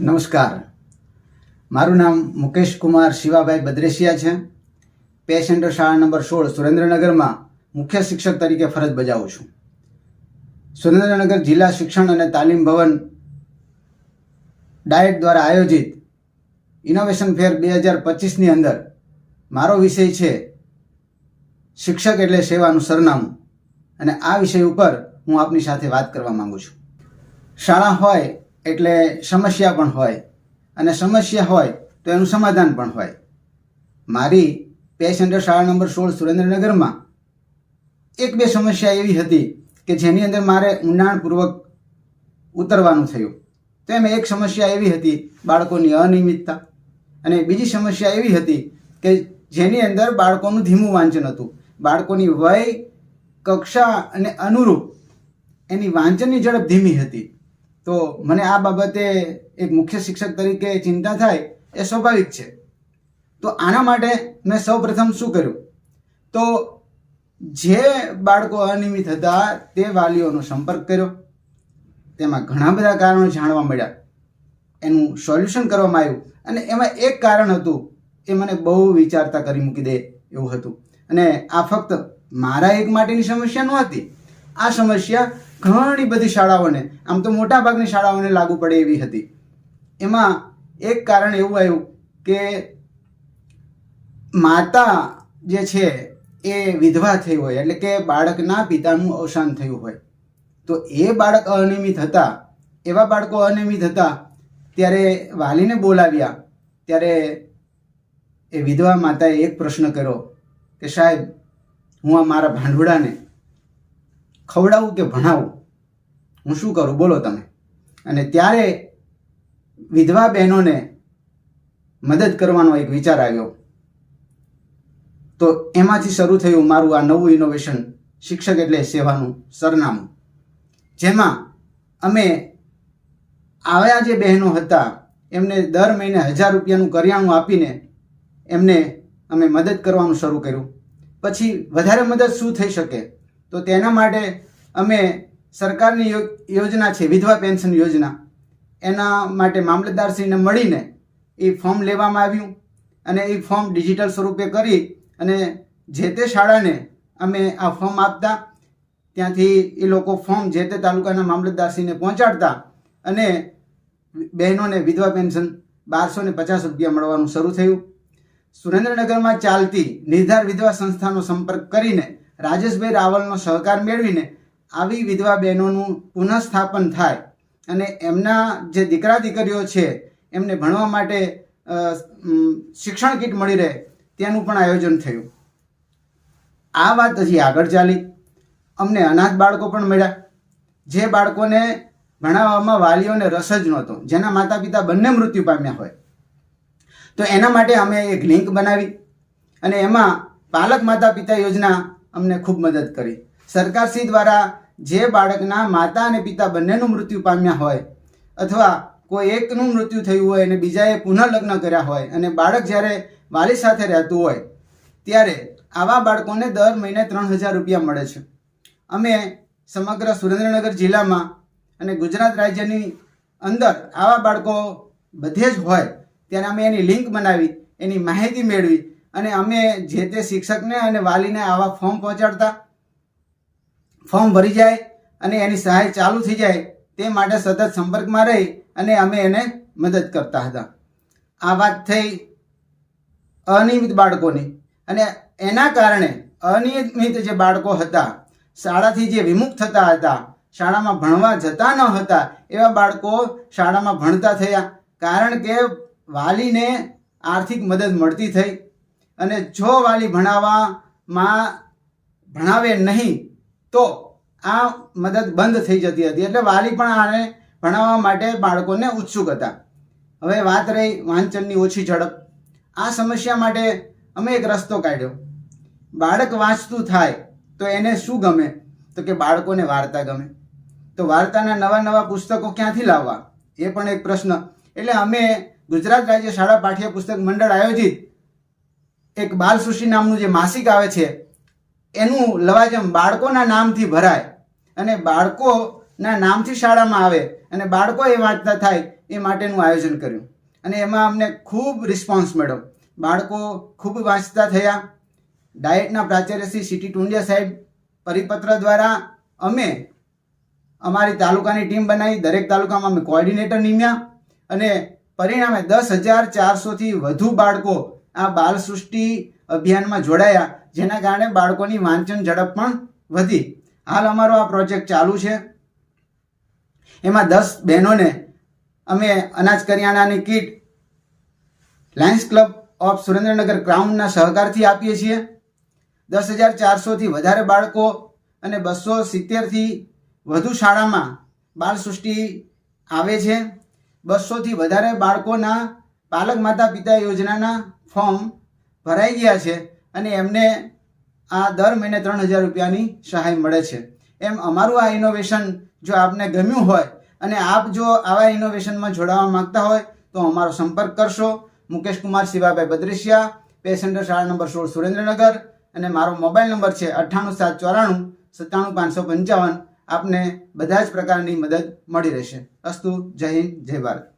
નમસ્કાર. મારું નામ મુકેશ કુમાર શિવાભાઈ બદ્રેસિયા છે. પેસેન્ટર શાળા નંબર સોળ સુરેન્દ્રનગરમાં મુખ્ય શિક્ષક તરીકે ફરજ બજાવું છું. સુરેન્દ્રનગર જિલ્લા શિક્ષણ અને તાલીમ ભવન ડાયટ દ્વારા આયોજિત ઇનોવેશન ફેર બે હજાર પચીસની અંદર મારો વિષય છે શિક્ષક એટલે સેવાનું સરનામું. અને આ વિષય ઉપર હું આપની સાથે વાત કરવા માગું છું. શાળા હોય એટલે સમસ્યા પણ હોય અને સમસ્યા હોય તો એનું સમાધાન પણ હોય. મારી પેસેન્ટર શાળા નંબર સોળ સુરેન્દ્રનગરમાં એક બે સમસ્યા એવી હતી કે જેની અંદર મારે ઊંડાણપૂર્વક ઉતરવાનું થયું. તો એમાં એક સમસ્યા એવી હતી બાળકોની અનિયમિતતા અને બીજી સમસ્યા એવી હતી કે જેની અંદર બાળકોનું ધીમું વાંચન હતું. બાળકોની વય, કક્ષા અને અનુરૂપ એની વાંચનની ઝડપ ધીમી હતી. તો મને આ બાબતે એક મુખ્ય શિક્ષક તરીકે ચિંતા થાય એ સ્વાભાવિક છે. તો આના માટે મેં સૌપ્રથમ શું કર્યું? તો જે બાળકો અનિયમિત હતા તે વાલીઓનો સંપર્ક કર્યો. તેમાં ઘણા બધા કારણો જાણવા મળ્યા. એનું સોલ્યુશન કરવામાં આવ્યું અને એમાં એક કારણ હતું એ મને બહુ વિચારતા કરી મૂકી દે એવું હતું. અને આ ફક્ત મારા એક માટેની સમસ્યા નહોતી. આ સમસ્યા ઘણી બધી શાળાઓને, આમ તો મોટાભાગની શાળાઓને લાગુ પડે એવી હતી. એમાં એક કારણ એવું આવ્યું કે માતા જે છે એ વિધવા થઈ હોય, એટલે કે બાળકના પિતાનું અવસાન થયું હોય. તો એ બાળક અનિયમિત હતા, એવા બાળકો અનિયમિત હતા, ત્યારે વાલીને બોલાવ્યા, ત્યારે એ વિધવા માતાએ એક પ્રશ્ન કર્યો કે સાહેબ, હું આ મારા ભાંડુડાને ખવડાવું કે ભણાવું? હું શું કરું? બોલો તમે. અને ત્યારે વિધવા બહેનોને મદદ કરવાનો એક વિચાર આવ્યો. તો એમાંથી શરૂ થયું મારું આ નવું ઇનોવેશન શિક્ષક એટલે સેવાનું સરનામું. જેમાં અમે આવ્યા જે બહેનો હતા, એમને દર મહિને હજાર રૂપિયાનું કરિયાણું આપીને એમને અમે મદદ કરવાનું શરૂ કર્યું. પછી વધારે મદદ શું થઈ શકે? તો તેના માટે અમે સરકારની યોજના છે, વિધવા પેન્શન યોજના. એના માટે મામલતદારશ્રીને મળીને એ ફોર્મ લેવામાં આવ્યું અને એ ફોર્મ ડિજિટલ સ્વરૂપે કરી અને જે તે શાળાને અમે આ ફોર્મ આપતા, ત્યાંથી એ લોકો ફોર્મ જે તે તાલુકાના મામલતદારશ્રીને પહોંચાડતા અને બહેનોને વિધવા પેન્શન બારસો ને પચાસ રૂપિયા મળવાનું શરૂ થયું. સુરેન્દ્રનગરમાં ચાલતી નિર્ધાર વિધવા સંસ્થાનો સંપર્ક કરીને રાજેશભાઈ રાવલનો સહકાર મેળવીને આવી વિધવા બહેનોનું પુનઃસ્થાપન થાય અને એમના જે દીકરા દીકરીઓ છે, એમને ભણવા માટે શિક્ષણ કીટ મળી રહે તેનું પણ આયોજન થયું. આ વાત હજી આગળ ચાલી. અમને અનાથ બાળકો પણ મળ્યા. જે બાળકોને ભણાવવામાં વાલીઓને રસ જ નહોતો. જેના માતા પિતા બંને મૃત્યુ પામ્યા હોય. તો એના માટે અમે એક લિંક બનાવી અને એમાં પાલક માતા પિતા યોજના અમને ખૂબ મદદ કરી. સરકારશ્રી દ્વારા જે બાળકના માતા અને પિતા બંનેનું મૃત્યુ પામ્યા હોય અથવા કોઈ એકનું મૃત્યુ થયું હોય અને બીજાએ પુનઃલગ્ન કર્યા હોય અને બાળક જ્યારે વાલી સાથે રહેતું હોય ત્યારે આવા બાળકોને દર મહિને ત્રણ હજાર રૂપિયા મળે છે. અમે સમગ્ર સુરેન્દ્રનગર જિલ્લામાં અને ગુજરાત રાજ્યની અંદર આવા બાળકો બધે જ હોય ત્યારે અમે એની લિંક બનાવી, એની માહિતી મેળવી અને અમે જે તે શિક્ષકને અને વાલીને આવા ફોર્મ પહોંચાડતા, ફોર્મ ભરી જાય અને એની સહાય ચાલુ થઈ જાય તે માટે સતત સંપર્કમાં રહી અને અમે એને મદદ કરતા હતા. આ વાત થઈ અનિયમિત બાળકોની અને એના કારણે અનિયમિત જે બાળકો હતા, શાળાથી જે વિમુખ થતા હતા, શાળામાં ભણવા જતા ન હતા, એવા બાળકો શાળામાં ભણતા થયા. કારણ કે વાલીને આર્થિક મદદ મળતી થઈ અને જો વાલી ભણાવવામાં ભણાવે નહીં, તો આ મદદ બંધ થઈ જતી હતી. એટલે વાલી પણ આને ભણાવવા માટે બાળકોને ઉત્સુક હતા. હવે વાત રહી વાંચનની ઓછી ઝડપ. આ સમસ્યા માટે અમે એક રસ્તો કાઢ્યો. બાળક વાંચતું થાય તો એને શું ગમે? તો કે બાળકોને વાર્તા ગમે. તો વાર્તાના નવા નવા પુસ્તકો ક્યાંથી લાવવા? એ પણ એક પ્રશ્ન. એટલે અમે ગુજરાત રાજ્ય શાળા પાઠ્ય પુસ્તક મંડળ આયોજિત એક બાલ સૃષ્ટિ નામનું જે માસિક આવે છે, એનું લવાજમ બાળકોના નામથી ભરાય અને બાળકોના નામથી શાળામાં આવે અને બાળકો એ વાંચતા થાય એ માટેનું આયોજન કર્યું. અને એમાં અમને ખૂબ રિસ્પોન્સ મળ્યો. બાળકો ખૂબ વાંચતા થયા. ડાયટના પ્રાચાર્ય શ્રી સિટી ટુંડિયા સાહેબ પરિપત્ર દ્વારા અમે અમારી તાલુકાની ટીમ બનાવી, દરેક તાલુકામાં અમે કોઓર્ડિનેટર નિમ્યા અને પરિણામે દસ હજાર ચારસોથી વધુ બાળકો આ બાલ સૃષ્ટિ અભિયાનમાં જોડાયા, જેના કારણે બાળકોની વાંચન ઝડપ પણ વધી. હાલ અમારો આ પ્રોજેક્ટ ચાલુ છે. એમાં દસ બહેનોને અમે અનાજ કરિયાણાની kit Lions Club of Surendranagar ક્રાઉનના સહકારથી આપીએ છીએ. દસ હજાર ચારસોથી વધારે બાળકો અને બસો સિત્તેરથી વધુ શાળામાં બાળ સૃષ્ટિ આવે છે. બસોથી વધારે બાળકોના પાલક માતા પિતા યોજનાના ફોર્મ ભરાઈ ગયા છે અને એમને આ દર મહિને ત્રણ હજાર રૂપિયાની સહાય મળે છે. એમ અમારું આ ઇનોવેશન જો આપને ગમ્યું હોય અને આપ જો આવા ઇનોવેશનમાં જોડાવા માંગતા હોય તો અમારો સંપર્ક કરશો. મુકેશ કુમાર, શિવાભાઈ બદ્રેશિયા, પેસેન્જર શાળા નંબર સોળ, સુરેન્દ્રનગર અને મારો મોબાઈલ નંબર છે અઠ્ઠાણું સાત ચોરાણું સત્તાણું પાંચસો પંચાવન. આપને બધા જ પ્રકારની મદદ મળી રહેશે. અસ્તુ, જય હિન્દ, જય ભારત.